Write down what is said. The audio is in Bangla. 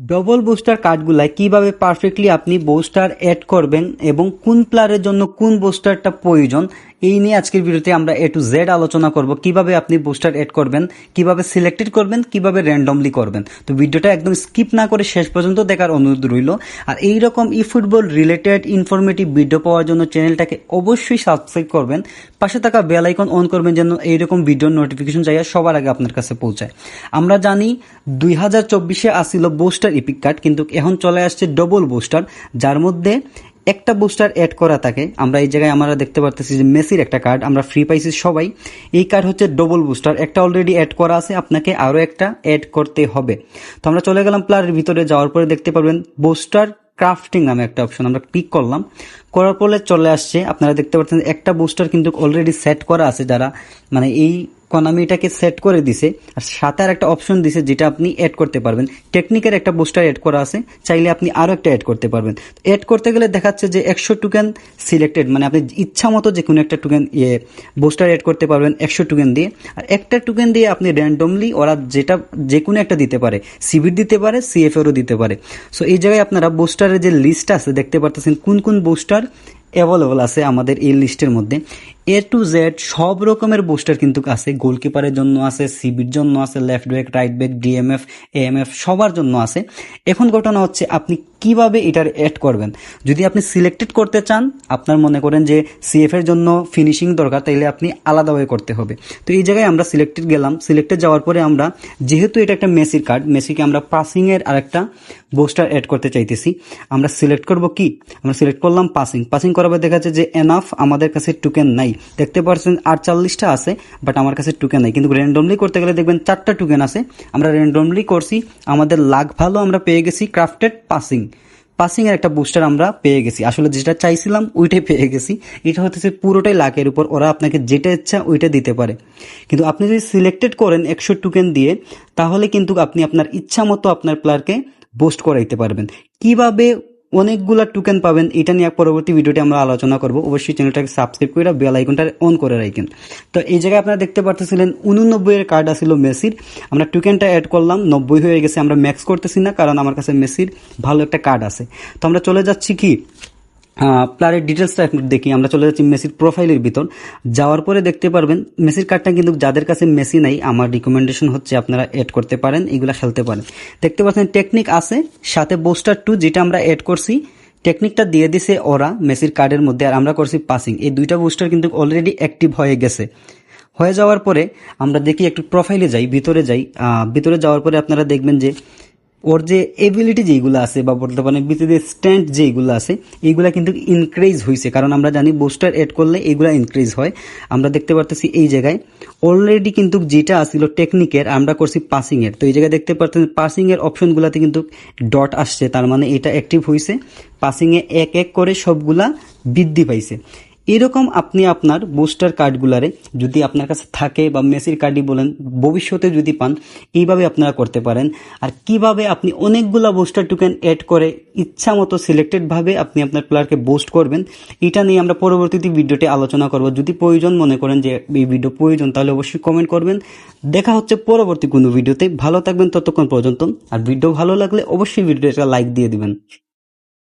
ডবল বুস্টার কার্ডগুলায় কীভাবে পারফেক্টলি আপনি বুস্টার অ্যাড করবেন এবং কোন প্লেয়ারের জন্য কোন বুস্টারটা প্রয়োজন এই নিয়ে আজকের ভিডিওতে আমরা এ টু জেড আলোচনা করব। কীভাবে আপনি বুস্টার এড করবেন, কীভাবে সিলেক্টেড করবেন, কীভাবে র্যান্ডমলি করবেন। তো ভিডিওটা একদম স্কিপ না করে শেষ পর্যন্ত দেখার অনুরোধ রইল। আর এই রকম ই ফুটবল রিলেটেড ইনফরমেটিভ ভিডিও পাওয়ার জন্য চ্যানেলটাকে অবশ্যই সাবস্ক্রাইব করবেন। পাশে থাকা বেল আইকন অন করবেন যেন এইরকম ভিডিওর নোটিফিকেশন যাইয়া সবার আগে আপনার কাছে পৌঁছায়। আমরা জানি দুই হাজার চব্বিশে আসছিল বুস্টার ইপিক কার্ড কিন্তু এখন চলে আসছে ডবল বুস্টার যার মধ্যে একটা বুস্টার অ্যাড করা থাকে। আমরা এই জায়গায় আমরা দেখতে পারতেছি যে মেসির একটা কার্ড আমরা ফ্রি পাইছি সবাই। এই কার্ড হচ্ছে ডবল বুস্টার একটা অলরেডি অ্যাড করা আছে, আপনাকে আরও একটা অ্যাড করতে হবে। তো আমরা চলে গেলাম প্লারের ভিতরে, যাওয়ার পরে দেখতে পারবেন বুস্টার ক্রাফটিং নামে একটা অপশন আমরা ক্লিক করলাম। করার পরে চলে আসছে, আপনারা দেখতে পাচ্ছেন একটা বুস্টার কিন্তু অলরেডি সেট করা আছে যারা মানে এই কনামি এটাকে সেট করে দিছে, আর সাথে আর একটা অপশন দিছে যেটা আপনি অ্যাড করতে পারবেন। টেকনিকের একটা বুস্টার অ্যাড করা আছে, চাইলে আপনি আরও একটা অ্যাড করতে পারবেন। অ্যাড করতে গেলে দেখাচ্ছে যে একশো টুকেন সিলেক্টেড মানে আপনি ইচ্ছা মতো যে কোনো একটা টুকেন ইয়ে বুস্টার অ্যাড করতে পারবেন একশো টুকেন দিয়ে। আর একটা টুকেন দিয়ে আপনি র্যান্ডমলি ওরা যেটা যে কোনো একটা দিতে পারে। সিবির দিতে পারে সিএফএরও দিতে পারে। সো এই জায়গায় আপনারা বুস্টারের যে লিস্ট আছে, দেখতে পারতেছেন কোন কোন বুস্টার অ্যাভেলেবল আছে আমাদের এই লিস্টের মধ্যে। এ টু জেড সব রকমের বুস্টার কিন্তু আছে গোলকিপারের জন্য আছে সিবির জন্য আছে left back right back DMF AMF সবার জন্য আছে। এখন ঘটনা হচ্ছে আপনি কীভাবে এটার অ্যাড করবেন? যদি আপনি সিলেক্টেড করতে চান, আপনার মনে করেন যে সিএফ এর জন্য ফিনিশিং দরকার, তাইলে আপনি আলাদাভাবে করতে হবে। তো এই জায়গায় আমরা সিলেক্টেড গেলাম সিলেক্টেড যাওয়ার পরে আমরা, যেহেতু এটা একটা মেসির কার্ড মেসিকে আমরা পাসিং এর আরেকটা বুস্টার অ্যাড করতে চাইতেছি। আমরা সিলেক্ট করব কি? আমরা সিলেক্ট করলাম পাসিং পাসিং করার পর দেখা যাচ্ছে যে এনাফ আমাদের কাছে টুকেন নাই। দেখতে পাচ্ছেন আটচল্লিশটা আছে বাট আমার কাছে টুকেন নাই। কিন্তু র্যান্ডমলি করতে গেলে দেখবেন চারটা টুকেন আছে। আমরা র্যান্ডমলি করছি, আমাদের লাগ ভালো আমরা পেয়ে গেছি ক্রাফটেড পাসিং পাসিং এর একটা বুস্টার আমরা পেয়ে গেছি। আসলে যেটা চাইছিলাম, ওইটাই পেয়ে গেছি। এটা হচ্ছে পুরোটাই লাকের উপর, ওরা আপনাকে যেটা ইচ্ছা ওইটা দিতে পারে। কিন্তু আপনি যদি সিলেক্টেড করেন একশো টোকেন দিয়ে, তাহলে কিন্তু আপনি আপনার ইচ্ছা মতো আপনার প্লেয়ারকে বুস্ট করাইতে পারবেন। কীভাবে অনেকগুলা টোকেন পাবেন, এটা নিয়ে পরবর্তী ভিডিওটি আমরা আলোচনা করব। অবশ্যই চ্যানেলটাকে সাবস্ক্রাইব করে বেল আইকনটা অন করে রাখেন তো এই জায়গায় আপনারা দেখতে পারতেছিলেন উননব্বই এর কার্ড আসছিল মেসির। আমরা টোকেনটা অ্যাড করলাম, নব্বই হয়ে গেছে, আমরা ম্যাক্স করতেছি না, কারণ আমার কাছে মেসির ভালো একটা কার্ড আছে। তো আমরা চলে যাচ্ছি কি? প্লেয়ারের ডিটেলসটা একটু দেখি, আমরা চলে যাচ্ছি মেসির প্রোফাইলের ভিতর। যাওয়ার পরে দেখতে পারবেন, মেসির কার্ডটা কিন্তু যাদের কাছে মেসি নাই, আমার রিকমেন্ডেশন হচ্ছে আপনারা অ্যাড করতে পারেন, এগুলা খেলতে পারেন। দেখতে পাচ্ছেন টেকনিক আছে, সাথে বোস্টার টু যেটা আমরা অ্যাড করছি টেকনিকটা দিয়ে দিছে ওরা মেসির কার্ডের মধ্যে, আর আমরা করছি পাসিং এই দুইটা বুস্টার কিন্তু অলরেডি অ্যাক্টিভ হয়ে গেছে। হয়ে যাওয়ার পরে আমরা দেখি একটু প্রোফাইলে যাই, ভিতরে যাই ভিতরে যাওয়ার পরে আপনারা দেখবেন যে ওর যে এবিলিটি যেগুলো আছে বা বর্তমানে বিতে স্ট্যান্ড যেগুলো আছে, এইগুলা কিন্তু ইনক্রিজ হয়েছে কারণ আমরা জানি বুস্টার এড করলে এইগুলা ইনক্রিজ হয়। আমরা দেখতে পারতেছি এই জায়গায় অলরেডি কিন্তু যেটা আসছিল টেকনিকের আমরা করছি পাসিংয়ের তো এই জায়গায় দেখতে পারতেন পাসিংয়ের অপশনগুলোতে কিন্তু ডট আসছে। তার মানে এটা অ্যাক্টিভ হয়েছে পাসিংয়ে এক এক করে সবগুলা বৃদ্ধি পাইছে। এরকম আপনি আপনার বুস্টার কার্ডগুলারে যদি আপনার কাছে থাকে বা মেসির কার্ডই বলেন, ভবিষ্যতে যদি পান, এইভাবে আপনারা করতে পারেন। আর কীভাবে আপনি অনেকগুলা বুস্টার টোকেন অ্যাড করে ইচ্ছা মতো সিলেক্টেডভাবে আপনি আপনার প্লেয়ারকে বুস্ট করবেন, এটা নিয়ে আমরা পরবর্তীতে ভিডিওতে আলোচনা করব। যদি প্রয়োজন মনে করেন যে এই ভিডিও প্রয়োজন, তাহলে অবশ্যই কমেন্ট করবেন। দেখা হচ্ছে পরবর্তী কোনো ভিডিওতে ভালো থাকবেন ততক্ষণ পর্যন্ত। আর ভিডিও ভালো লাগলে অবশ্যই ভিডিওটা লাইক দিয়ে দিবেন।